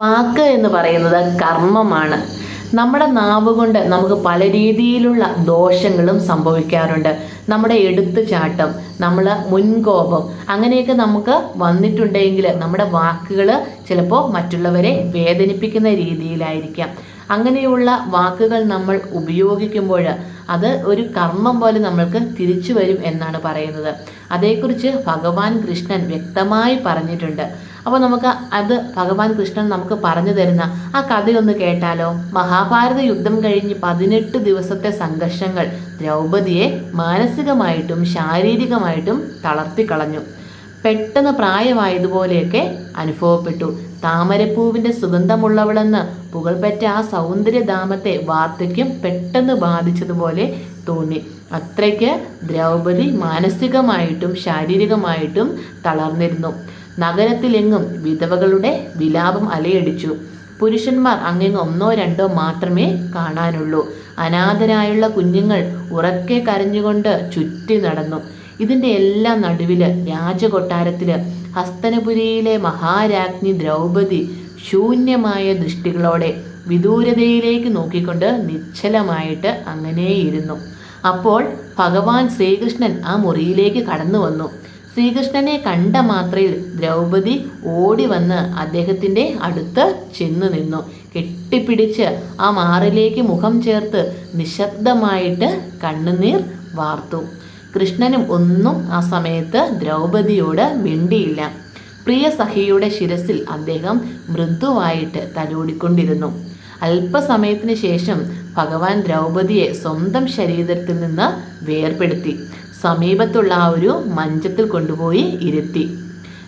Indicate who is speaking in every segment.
Speaker 1: വാക്ക് എന്ന് പറയുന്നത് കർമ്മമാണ്. നമ്മുടെ നാവ് കൊണ്ട് നമുക്ക് പല രീതിയിലുള്ള ദോഷങ്ങളും സംഭവിക്കാറുണ്ട്. നമ്മുടെ എടുത്തുചാട്ടം നമ്മൾ മുൻകോപം അങ്ങനെയൊക്കെ നമുക്ക് വന്നിട്ടുണ്ടെങ്കിൽ നമ്മുടെ വാക്കുകൾ ചിലപ്പോൾ മറ്റുള്ളവരെ വേദനിപ്പിക്കുന്ന രീതിയിലായിരിക്കാം. അങ്ങനെയുള്ള വാക്കുകൾ നമ്മൾ ഉപയോഗിക്കുമ്പോൾ അത് ഒരു കർമ്മം പോലെ നമ്മൾക്ക് തിരിച്ചു വരും എന്നാണ് പറയുന്നത്. അതേക്കുറിച്ച് ഭഗവാൻ കൃഷ്ണൻ വ്യക്തമായി പറഞ്ഞിട്ടുണ്ട്. അപ്പോൾ നമുക്ക് അത് ഭഗവാൻ കൃഷ്ണൻ നമുക്ക് പറഞ്ഞു തരുന്ന ആ കഥയൊന്ന് കേട്ടാലോ? മഹാഭാരത യുദ്ധം കഴിഞ്ഞ് പതിനെട്ട് ദിവസത്തെ സംഘർഷങ്ങൾ ദ്രൗപതിയെ മാനസികമായിട്ടും ശാരീരികമായിട്ടും തളർത്തിക്കളഞ്ഞു. പെട്ടെന്ന് പ്രായമായതുപോലെയൊക്കെ അനുഭവപ്പെട്ടു. താമരപ്പൂവിന്റെ സുഗന്ധമുള്ളവളെന്ന് പുകൾപെറ്റ ആ സൗന്ദര്യധാമത്തെ വാർദ്ധക്യം പെട്ടെന്ന് ബാധിച്ചതുപോലെ തോന്നി. അത്രയ്ക്ക് ദ്രൗപദി മാനസികമായിട്ടും ശാരീരികമായിട്ടും തളർന്നിരുന്നു. നഗരത്തിലെങ്ങും വിധവകളുടെ വിലാപം അലയടിച്ചു. പുരുഷന്മാർ അങ്ങിങ്ങ് ഒന്നോ രണ്ടോ മാത്രമേ കാണാനുള്ളൂ. അനാഥരായുള്ള കുഞ്ഞുങ്ങൾ ഉറക്കെ കരഞ്ഞുകൊണ്ട് ചുറ്റി നടന്നു. ഇതിന്റെ എല്ലാം നടുവിൽ രാജകൊട്ടാരത്തിൽ ഹസ്തനപുരിയിലെ മഹാരാജ്ഞി ദ്രൗപദി ശൂന്യമായ ദൃഷ്ടികളോടെ വിദൂരതയിലേക്ക് നോക്കിക്കൊണ്ട് നിശ്ചലമായിട്ട് അങ്ങനെയിരുന്നു. അപ്പോൾ ഭഗവാൻ ശ്രീകൃഷ്ണൻ ആ മുറിയിലേക്ക് കടന്നു വന്നു ശ്രീകൃഷ്ണനെ കണ്ട മാത്രയിൽ ദ്രൗപദി ഓടി വന്ന് അദ്ദേഹത്തിന്റെ അടുത്ത് ചെന്നു നിന്നു. കെട്ടിപ്പിടിച്ച് ആ മാറിലേക്ക് മുഖം ചേർത്ത് നിശബ്ദമായിട്ട് കണ്ണുനീർ വാർത്തു. കൃഷ്ണനും ഒന്നും ആ സമയത്ത് ദ്രൗപദിയോട് മിണ്ടിയില്ല. പ്രിയ സഖിയുടെ ശിരസിൽ അദ്ദേഹം മൃദുവായിട്ട് തലോടിക്കൊണ്ടിരുന്നു. അല്പസമയത്തിന് ശേഷം ഭഗവാൻ ദ്രൗപദിയെ സ്വന്തം ശരീരത്തിൽ നിന്ന് വേർപെടുത്തി സമീപത്തുള്ള ആ ഒരു മഞ്ചത്തിൽ കൊണ്ടുപോയി ഇരുത്തി.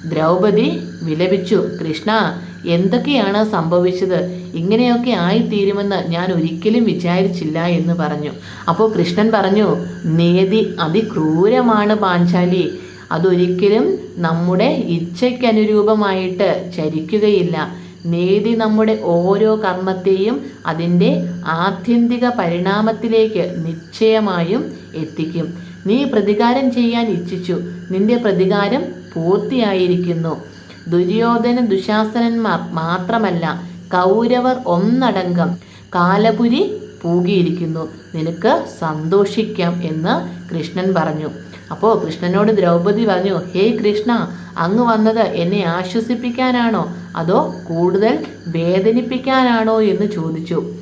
Speaker 1: ദ്രൗപദി വിലപിച്ചു കൃഷ്ണ എന്തൊക്കെയാണ് സംഭവിച്ചത്? ഇങ്ങനെയൊക്കെ ആയിത്തീരുമെന്ന് ഞാൻ ഒരിക്കലും വിചാരിച്ചില്ല എന്ന് പറഞ്ഞു. അപ്പോൾ കൃഷ്ണൻ പറഞ്ഞു നീതി അതിക്രൂരമാണ് പാഞ്ചാലി. അതൊരിക്കലും നമ്മുടെ ഇച്ഛയ്ക്കനുരൂപമായിട്ട് ചരിക്കുകയില്ല. നീതി നമ്മുടെ ഓരോ കർമ്മത്തെയും അതിന്റെ ആത്യന്തിക പരിണാമത്തിലേക്ക് നിശ്ചയമായും എത്തിക്കും. നീ പ്രതികാരം ചെയ്യാൻ ഇച്ഛിച്ചു. നിന്റെ പ്രതികാരം പൂർത്തിയായിരിക്കുന്നു. ദുര്യോധന ദുശാസനന്മാർ മാത്രമല്ല കൗരവർ ഒന്നടങ്കം കാലപുരി പൂകിയിരിക്കുന്നു. നിനക്ക് സന്തോഷിക്കാം എന്ന് കൃഷ്ണൻ പറഞ്ഞു. അപ്പോൾ കൃഷ്ണനോട് ദ്രൗപദി പറഞ്ഞു ഹേ കൃഷ്ണ അങ്ങ് വന്നത് എന്നെ ആശ്വസിപ്പിക്കാനാണോ? അതോ കൂടുതൽ വേദനിപ്പിക്കാനാണോ? എന്ന് ചോദിച്ചു.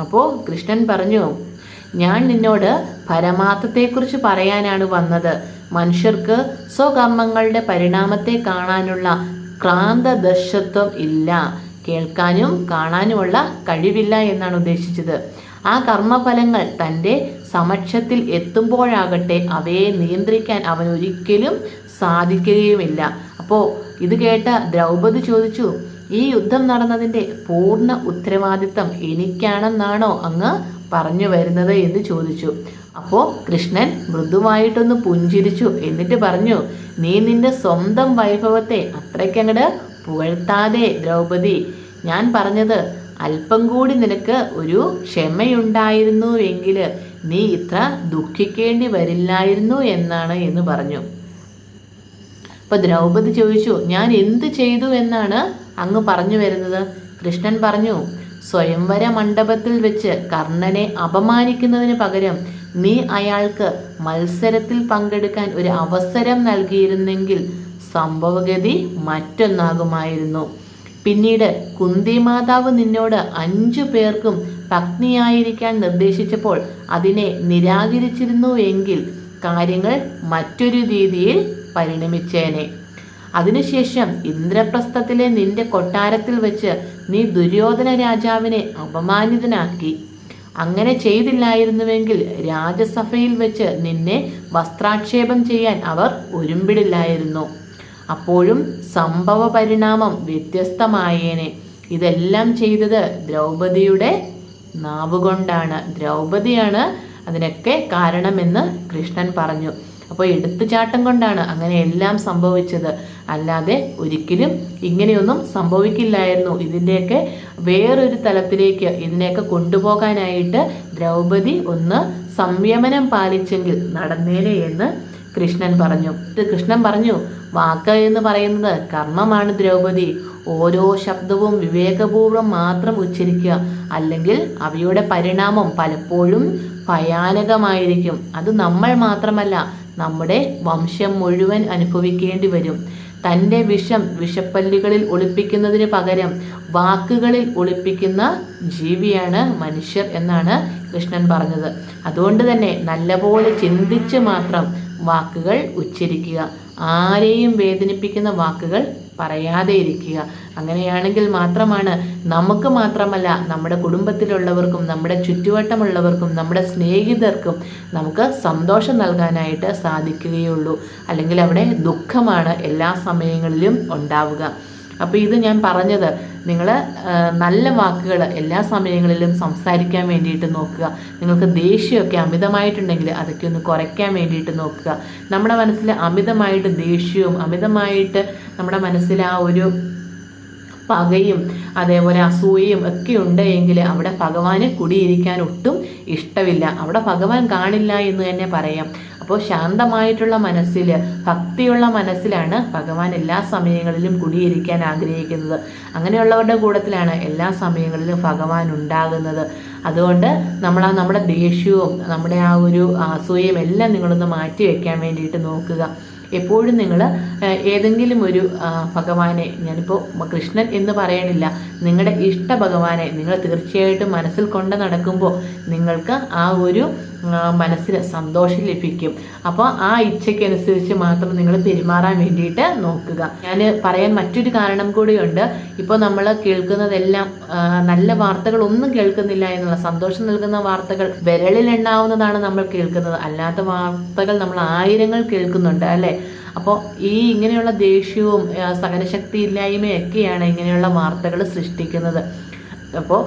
Speaker 1: അപ്പോൾ കൃഷ്ണൻ പറഞ്ഞു ഞാൻ നിന്നോട് പരമാർത്ഥത്തെക്കുറിച്ച് പറയാനാണ് വന്നത്. മനുഷ്യർക്ക് സ്വകർമ്മങ്ങളുടെ പരിണാമത്തെ കാണാനുള്ള ക്രാന്തദർശത്വം ഇല്ല. കേൾക്കാനും കാണാനുമുള്ള കഴിവില്ല എന്നാണ് ഉദ്ദേശിച്ചത്. ആ കർമ്മഫലങ്ങൾ തന്റെ സമക്ഷത്തിൽ എത്തുമ്പോഴാകട്ടെ അവയെ നിയന്ത്രിക്കാൻ അവൻ ഒരിക്കലും സാധിക്കുകയുമില്ല. അപ്പോൾ ഇത് കേട്ട ദ്രൗപദി ചോദിച്ചു ഈ യുദ്ധം നടന്നതിന്റെ പൂർണ ഉത്തരവാദിത്തം എനിക്കാണെന്നാണോ അങ്ങ് പറഞ്ഞു വരുന്നത് എന്ന് ചോദിച്ചു. അപ്പോൾ കൃഷ്ണൻ മൃദുവായിട്ടൊന്ന് പുഞ്ചിരിച്ചു. എന്നിട്ട് പറഞ്ഞു നീ നിന്റെ സ്വന്തം വൈഭവത്തെ അത്രയ്ക്കങ്ങട് പുകഴ്ത്താതെ ദ്രൗപദി. ഞാൻ പറഞ്ഞത് അല്പം കൂടി നിനക്ക് ഒരു ക്ഷമയുണ്ടായിരുന്നു എങ്കിൽ നീ ഇത്ര ദുഃഖിക്കേണ്ടി വരില്ലായിരുന്നു എന്നാണ് എന്ന് പറഞ്ഞു. അപ്പൊ ദ്രൗപദി ചോദിച്ചു ഞാൻ എന്ത് ചെയ്തു എന്നാണ് അങ്ങ് പറഞ്ഞു വരുന്നത് കൃഷ്ണൻ പറഞ്ഞു സ്വയംവര മണ്ഡപത്തിൽ വെച്ച് കർണനെ അപമാനിക്കുന്നതിന് പകരം നീ അയാൾക്ക് മത്സരത്തിൽ പങ്കെടുക്കാൻ ഒരു അവസരം നൽകിയിരുന്നെങ്കിൽ സംഭവഗതി മറ്റൊന്നാകുമായിരുന്നു. പിന്നീട് കുന്തി മാതാവ് നിന്നോട് അഞ്ചു പേർക്കും പത്നിയായിരിക്കാൻ നിർദ്ദേശിച്ചപ്പോൾ അതിനെ നിരാകരിച്ചിരുന്നു എങ്കിൽ കാര്യങ്ങൾ മറ്റൊരു രീതിയിൽ പരിണമിച്ചേനെ. അതിനുശേഷം ഇന്ദ്രപ്രസ്ഥത്തിലെ നിന്റെ കൊട്ടാരത്തിൽ വെച്ച് നീ ദുര്യോധന രാജാവിനെ അപമാനിതനാക്കി. അങ്ങനെ ചെയ്തില്ലായിരുന്നുവെങ്കിൽ രാജസഭയിൽ വെച്ച് നിന്നെ വസ്ത്രാക്ഷേപം ചെയ്യാൻ അവർ ഒരുമ്പിടില്ലായിരുന്നു. അപ്പോഴും സംഭവ പരിണാമം വ്യത്യസ്തമായേനെ. ഇതെല്ലാം ചെയ്തത് ദ്രൗപദിയുടെ നാവുകൊണ്ടാണ്. ദ്രൗപദിയാണ് അതിനൊക്കെ കാരണമെന്ന് കൃഷ്ണൻ പറഞ്ഞു. അപ്പോൾ എടുത്തുചാട്ടം കൊണ്ടാണ് അങ്ങനെ എല്ലാം സംഭവിച്ചത്. അല്ലാതെ ഒരിക്കലും ഇങ്ങനെയൊന്നും സംഭവിക്കില്ലായിരുന്നു. ഇതിന്റെയൊക്കെ വേറൊരു തലത്തിലേക്ക് ഇതിനെയൊക്കെ കൊണ്ടുപോകാനായിട്ട് ദ്രൗപദി ഒന്ന് സംയമനം പാലിച്ചെങ്കിൽ നടന്നേനെ എന്ന് കൃഷ്ണൻ പറഞ്ഞു. കൃഷ്ണൻ പറഞ്ഞു വാക്ക് എന്ന് പറയുന്നത് കർമ്മമാണ് ദ്രൗപദി. ഓരോ ശബ്ദവും വിവേകപൂർവം മാത്രം ഉച്ചരിക്കുക. അല്ലെങ്കിൽ അവയുടെ പരിണാമം പലപ്പോഴും ഭയാനകമായിരിക്കും. അത് നമ്മൾ മാത്രമല്ല നമ്മുടെ വംശം മുഴുവൻ അനുഭവിക്കേണ്ടി വരും. തന്റെ വിഷം വിഷപ്പല്ലുകളിൽ ഒളിപ്പിക്കുന്നതിന് പകരം വാക്കുകളിൽ ഒളിപ്പിക്കുന്ന ജീവിയാണ് മനുഷ്യർ എന്നാണ് കൃഷ്ണൻ പറഞ്ഞത്. അതുകൊണ്ട് തന്നെ നല്ലപോലെ ചിന്തിച്ച് മാത്രം വാക്കുകൾ ഉച്ചരിക്കുക. ആരെയും വേദനിപ്പിക്കുന്ന വാക്കുകൾ പറയാതെ ഇരിക്കുക അങ്ങനെയാണെങ്കിൽ മാത്രമാണ് നമുക്ക് മാത്രമല്ല നമ്മുടെ കുടുംബത്തിലുള്ളവർക്കും നമ്മുടെ ചുറ്റുവട്ടമുള്ളവർക്കും നമ്മുടെ സ്നേഹിതർക്കും നമുക്ക് സന്തോഷം നൽകാനായിട്ട് സാധിക്കുകയുള്ളൂ. അല്ലെങ്കിൽ അവിടെ ദുഃഖമാണ് എല്ലാ സമയങ്ങളിലും ഉണ്ടാവുക. അപ്പോൾ ഇത് ഞാൻ പറഞ്ഞത് നിങ്ങൾ നല്ല വാക്കുകൾ എല്ലാ സമയങ്ങളിലും സംസാരിക്കാൻ വേണ്ടിയിട്ട് നോക്കുക. നിങ്ങൾക്ക് ദേഷ്യമൊക്കെ അമിതമായിട്ടുണ്ടെങ്കിൽ അതൊക്കെ ഒന്ന് കുറയ്ക്കാൻ വേണ്ടിയിട്ട് നോക്കുക. നമ്മുടെ മനസ്സിൽ അമിതമായിട്ട് ദേഷ്യവും അമിതമായിട്ട് നമ്മുടെ മനസ്സിൽ ആ ഒരു പകയും അതേപോലെ അസൂയയും ഒക്കെ ഉണ്ട് എങ്കിൽ അവിടെ ഭഗവാന് കുടിയിരിക്കാൻ ഒട്ടും ഇഷ്ടമില്ല. അവിടെ ഭഗവാൻ കാണില്ല എന്ന് തന്നെ പറയാം. അപ്പോൾ ശാന്തമായിട്ടുള്ള മനസ്സിൽ ഭക്തിയുള്ള മനസ്സിലാണ് ഭഗവാൻ എല്ലാ സമയങ്ങളിലും കുടിയിരിക്കാൻ ആഗ്രഹിക്കുന്നത്. അങ്ങനെയുള്ളവരുടെ കൂട്ടത്തിലാണ് എല്ലാ സമയങ്ങളിലും ഭഗവാൻ ഉണ്ടാകുന്നത്. അതുകൊണ്ട് നമ്മൾ ആ നമ്മുടെ ദേഷ്യവും നമ്മുടെ ആ ഒരു അസൂയയും എല്ലാം നിങ്ങളൊന്ന് മാറ്റി വെക്കാൻ വേണ്ടിയിട്ട് നോക്കുക. എപ്പോഴും നിങ്ങൾ ഏതെങ്കിലും ഒരു ഭഗവാനെ ഞാനിപ്പോൾ കൃഷ്ണൻ എന്ന് പറയണില്ല. നിങ്ങളുടെ ഇഷ്ട ഭഗവാനെ നിങ്ങൾ തീർച്ചയായിട്ടും മനസ്സിൽ കൊണ്ട് നടക്കുമ്പോൾ നിങ്ങൾക്ക് ആ ഒരു മനസ്സിന് സന്തോഷം ലഭിക്കും. അപ്പോൾ ആ ഇച്ഛയ്ക്കനുസരിച്ച് മാത്രം നിങ്ങൾ പെരുമാറാൻ വേണ്ടിയിട്ട് നോക്കുക. ഞാൻ പറയാൻ മറ്റൊരു കാരണം കൂടിയുണ്ട്. ഇപ്പോൾ നമ്മൾ കേൾക്കുന്നതെല്ലാം നല്ല വാർത്തകളൊന്നും കേൾക്കുന്നില്ല എന്നുള്ള സന്തോഷം നൽകുന്ന വാർത്തകൾ വിരളിൽ എണ്ണാവുന്നതാണ് നമ്മൾ കേൾക്കുന്നത്. അല്ലാത്ത വാർത്തകൾ നമ്മൾ ആയിരങ്ങൾ കേൾക്കുന്നുണ്ട് അല്ലേ? അപ്പോൾ ഈ ഇങ്ങനെയുള്ള ദേഷ്യവും സഹനശക്തി ഇല്ലായ്മയൊക്കെയാണ് ഇങ്ങനെയുള്ള വാർത്തകൾ സൃഷ്ടിക്കുന്നത്. അപ്പോൾ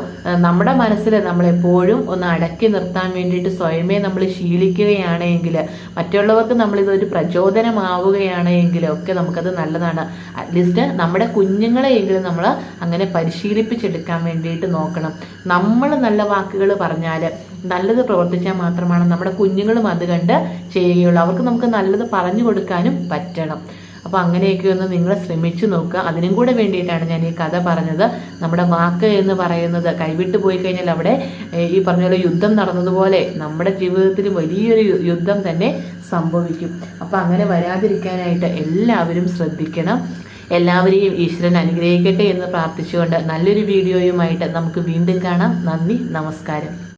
Speaker 1: നമ്മുടെ മനസ്സിൽ നമ്മളെപ്പോഴും ഒന്ന് അടക്കി നിർത്താൻ വേണ്ടിയിട്ട് സ്വയമേ നമ്മൾ ശീലിക്കുകയാണെങ്കിൽ മറ്റുള്ളവർക്ക് നമ്മളിതൊരു പ്രചോദനമാവുകയാണെങ്കിൽ ഒക്കെ നമുക്കത് നല്ലതാണ്. അറ്റ്ലീസ്റ്റ് നമ്മുടെ കുഞ്ഞുങ്ങളെയെങ്കിലും നമ്മൾ അങ്ങനെ പരിശീലിപ്പിച്ചെടുക്കാൻ വേണ്ടിയിട്ട് നോക്കണം. നമ്മൾ നല്ല വാക്കുകൾ പറഞ്ഞാൽ നല്ലത് പ്രവർത്തിച്ചാൽ മാത്രമാണ് നമ്മുടെ കുഞ്ഞുങ്ങളും അത് കണ്ട് ചെയ്യുകയുള്ളൂ. അവർക്ക് നമുക്ക് നല്ലത് പറഞ്ഞു കൊടുക്കാനും പറ്റണം. അപ്പോൾ അങ്ങനെയൊക്കെ ഒന്ന് നിങ്ങൾ ശ്രമിച്ചു നോക്കുക. അതിനും കൂടെ വേണ്ടിയിട്ടാണ് ഞാൻ ഈ കഥ പറഞ്ഞത്. നമ്മുടെ വാക്ക് എന്ന് പറയുന്നത് കൈവിട്ട് പോയി കഴിഞ്ഞാൽ അവിടെ ഈ പറഞ്ഞ പോലെ യുദ്ധം നടന്നതുപോലെ നമ്മുടെ ജീവിതത്തിൽ വലിയൊരു യുദ്ധം തന്നെ സംഭവിക്കും. അപ്പോൾ അങ്ങനെ വരാതിരിക്കാനായിട്ട് എല്ലാവരും ശ്രദ്ധിക്കണം. എല്ലാവരെയും ഈശ്വരൻ അനുഗ്രഹിക്കട്ടെ എന്ന് പ്രാർത്ഥിച്ചുകൊണ്ട് നല്ലൊരു വീഡിയോയുമായിട്ട് നമുക്ക് വീണ്ടും കാണാം. നന്ദി നമസ്കാരം.